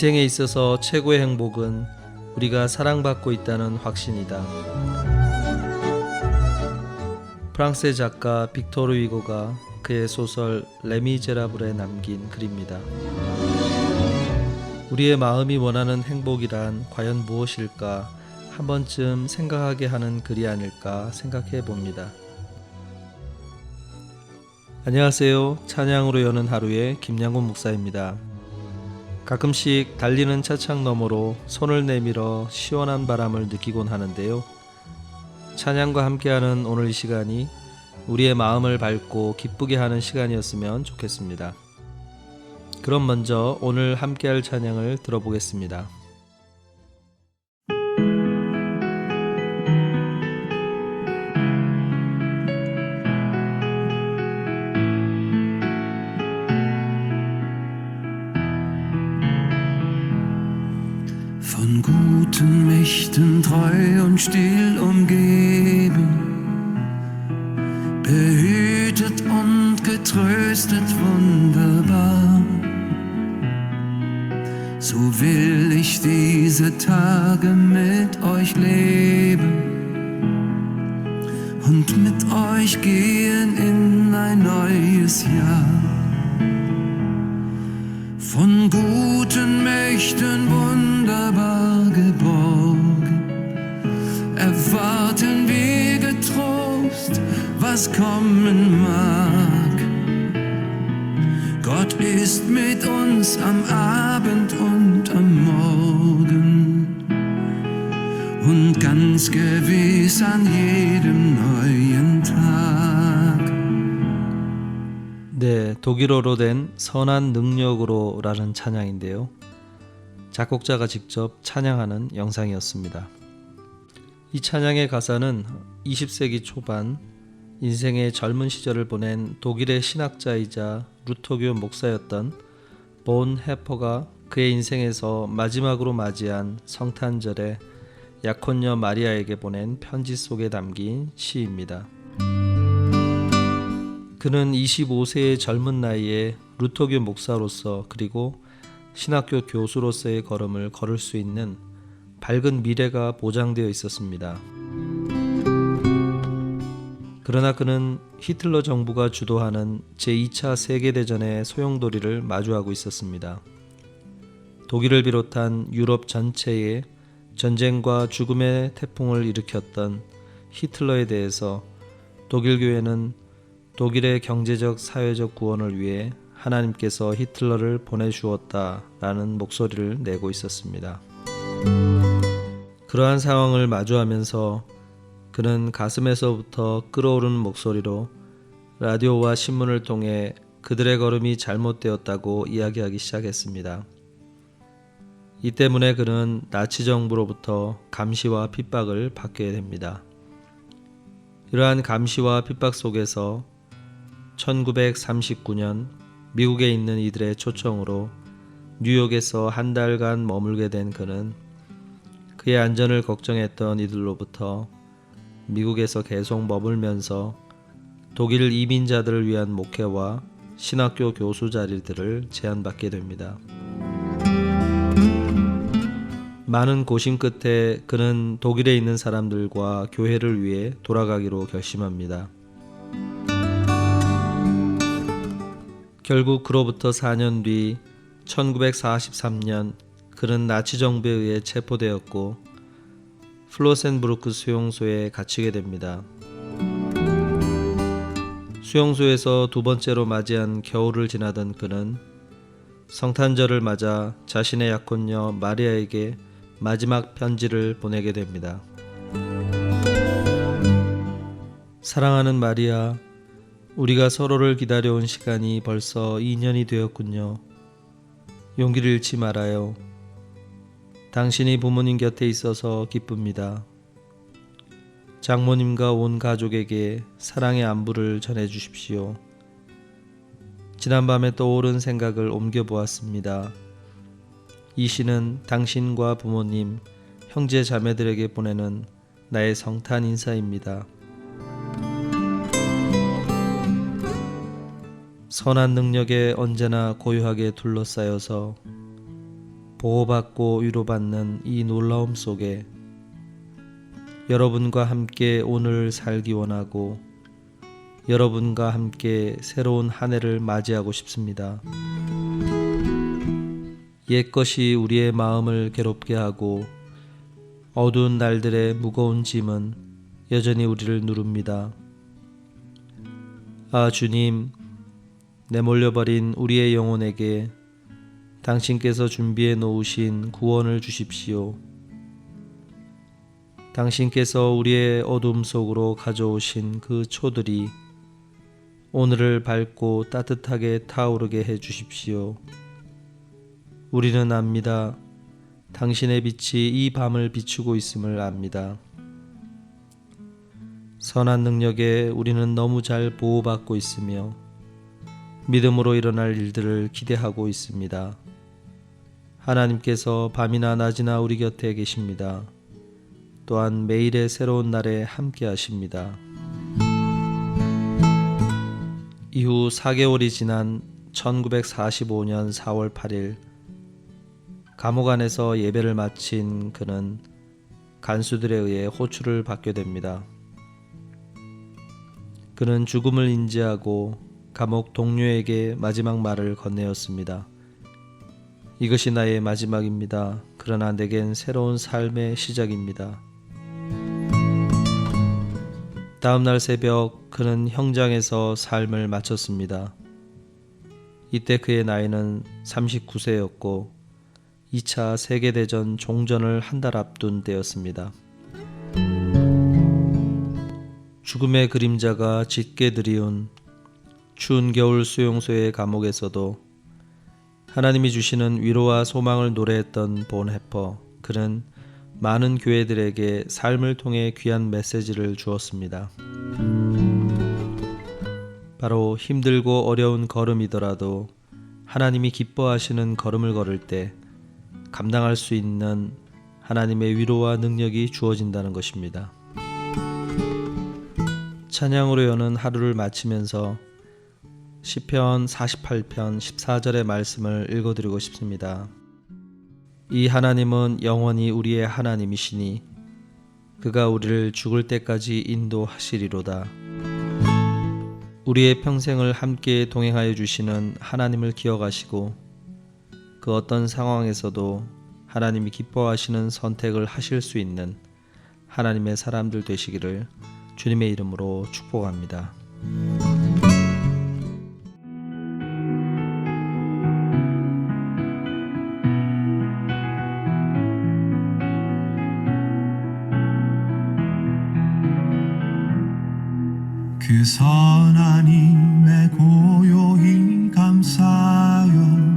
인생에 있어서 최고의 행복은 우리가 사랑받고 있다는 확신이다. 프랑스의 작가 빅토르 위고가 그의 소설 레미제라블에 남긴 글입니다. 우리의 마음이 원하는 행복이란 과연 무엇일까 한 번쯤 생각하게 하는 글이 아닐까 생각해 봅니다. 안녕하세요. 찬양으로 여는 하루의 김양곤 목사입니다. 가끔씩 달리는 차창 너머로 손을 내밀어 시원한 바람을 느끼곤 하는데요. 찬양과 함께하는 오늘 이 시간이 우리의 마음을 밝고 기쁘게 하는 시간이었으면 좋겠습니다. 그럼 먼저 오늘 함께할 찬양을 들어보겠습니다. Behütet und getröstet wunderbar. So will ich diese Tage mit euch leben und mit euch gehen in ein neues Jahr. Von guten Mächten wunderbar geborgen, erwarten wir getrost, was kommen mag. Gott ist mit uns am Abend und am Morgen und ganz gewiss an jedem neuen Tag. 네, 독일어로 된 선한 능력으로라는 찬양인데요. 작곡자가 직접 찬양하는 영상이었습니다. 이 찬양의 가사는 20세기 초반 인생의 젊은 시절을 보낸 독일의 신학자이자 루터교 목사였던 본 해퍼가 그의 인생에서 마지막으로 맞이한 성탄절에 약혼녀 마리아에게 보낸 편지 속에 담긴 시입니다. 그는 25세의 젊은 나이에 루터교 목사로서 그리고 신학교 교수로서의 걸음을 걸을 수 있는 밝은 미래가 보장되어 있었습니다. 그러나 그는 히틀러 정부가 주도하는 제2차 세계대전의 소용돌이를 마주하고 있었습니다. 독일을 비롯한 유럽 전체에 전쟁과 죽음의 태풍을 일으켰던 히틀러에 대해서 독일 교회는 독일의 경제적 사회적 구원을 위해 하나님께서 히틀러를 보내주었다라는 목소리를 내고 있었습니다. 그러한 상황을 마주하면서 그는 가슴에서부터 끓어오르는 목소리로 라디오와 신문을 통해 그들의 걸음이 잘못되었다고 이야기하기 시작했습니다. 이 때문에 그는 나치 정부로부터 감시와 핍박을 받게 됩니다. 이러한 감시와 핍박 속에서 1939년 미국에 있는 이들의 초청으로 뉴욕에서 한 달간 머물게 된 그는 그의 안전을 걱정했던 이들로부터 미국에서 계속 머물면서 독일 이민자들을 위한 목회와 신학교 교수 자리들을 제안받게 됩니다. 많은 고심 끝에 그는 독일에 있는 사람들과 교회를 위해 돌아가기로 결심합니다. 결국 그로부터 4년 뒤 1943년 그는 나치 정부에 의해 체포되었고 플로센브루크 수용소에 갇히게 됩니다. 수용소에서 두 번째로 맞이한 겨울을 지나던 그는 성탄절을 맞아 자신의 약혼녀 마리아에게 마지막 편지를 보내게 됩니다. 사랑하는 마리아, 우리가 서로를 기다려온 시간이 벌써 2년이 되었군요. 용기를 잃지 말아요. 당신이 부모님 곁에 있어서 기쁩니다. 장모님과 온 가족에게 사랑의 안부를 전해 주십시오. 지난밤에 떠오른 생각을 옮겨 보았습니다. 이 시는 당신과 부모님, 형제 자매들에게 보내는 나의 성탄 인사입니다. 선한 능력에 언제나 고요하게 둘러싸여서 보호받고 위로받는 이 놀라움 속에 여러분과 함께 오늘 살기 원하고 여러분과 함께 새로운 한 해를 맞이하고 싶습니다. 옛것이 우리의 마음을 괴롭게 하고 어두운 날들의 무거운 짐은 여전히 우리를 누릅니다. 아, 주님, 내몰려버린 우리의 영혼에게 당신께서 준비해 놓으신 구원을 주십시오. 당신께서 우리의 어둠 속으로 가져오신 그 초들이 오늘을 밝고 따뜻하게 타오르게 해 주십시오. 우리는 압니다. 당신의 빛이 이 밤을 비추고 있음을 압니다. 선한 능력에 우리는 너무 잘 보호받고 있으며 믿음으로 일어날 일들을 기대하고 있습니다. 하나님께서 밤이나 낮이나 우리 곁에 계십니다. 또한 매일의 새로운 날에 함께 하십니다. 이후 4개월이 지난 1945년 4월 8일 감옥 안에서 예배를 마친 그는 간수들에 의해 호출을 받게 됩니다. 그는 죽음을 인지하고 감옥 동료에게 마지막 말을 건네었습니다. 이것이 나의 마지막입니다. 그러나 내겐 새로운 삶의 시작입니다. 다음 날 새벽 그는 형장에서 삶을 마쳤습니다. 이때 그의 나이는 39세였고 2차 세계대전 종전을 한 달 앞둔 때였습니다. 죽음의 그림자가 짙게 드리운 추운 겨울 수용소의 감옥에서도 하나님이 주시는 위로와 소망을 노래했던 본 해퍼 그는 많은 교회들에게 삶을 통해 귀한 메시지를 주었습니다. 바로 힘들고 어려운 걸음이더라도 하나님이 기뻐하시는 걸음을 걸을 때 감당할 수 있는 하나님의 위로와 능력이 주어진다는 것입니다. 찬양으로 여는 하루를 마치면서 시편 48편 14절의 말씀을 읽어드리고 싶습니다. 이 하나님은 영원히 우리의 하나님이시니 그가 우리를 죽을 때까지 인도하시리로다. 우리의 평생을 함께 동행하여 주시는 하나님을 기억하시고 그 어떤 상황에서도 하나님이 기뻐하시는 선택을 하실 수 있는 하나님의 사람들 되시기를 주님의 이름으로 축복합니다. 힘에 고요히 감사요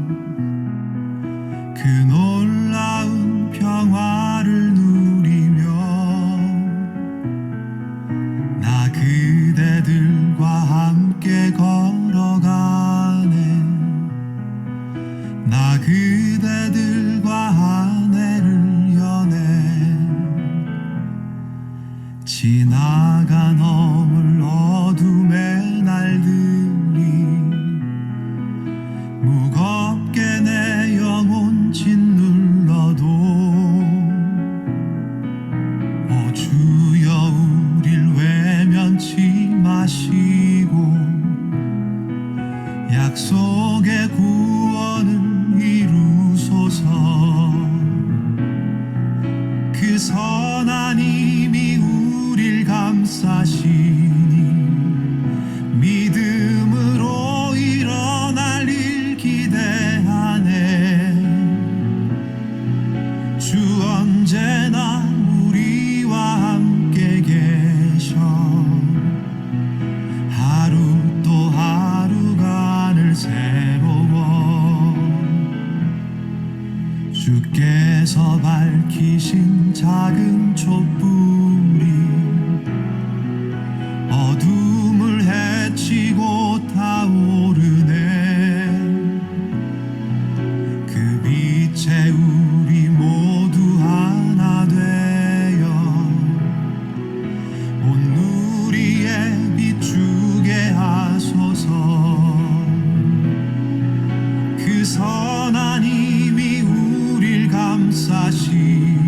pensaste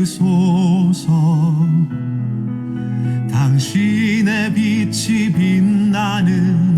주소서 당신의 빛이 빛나는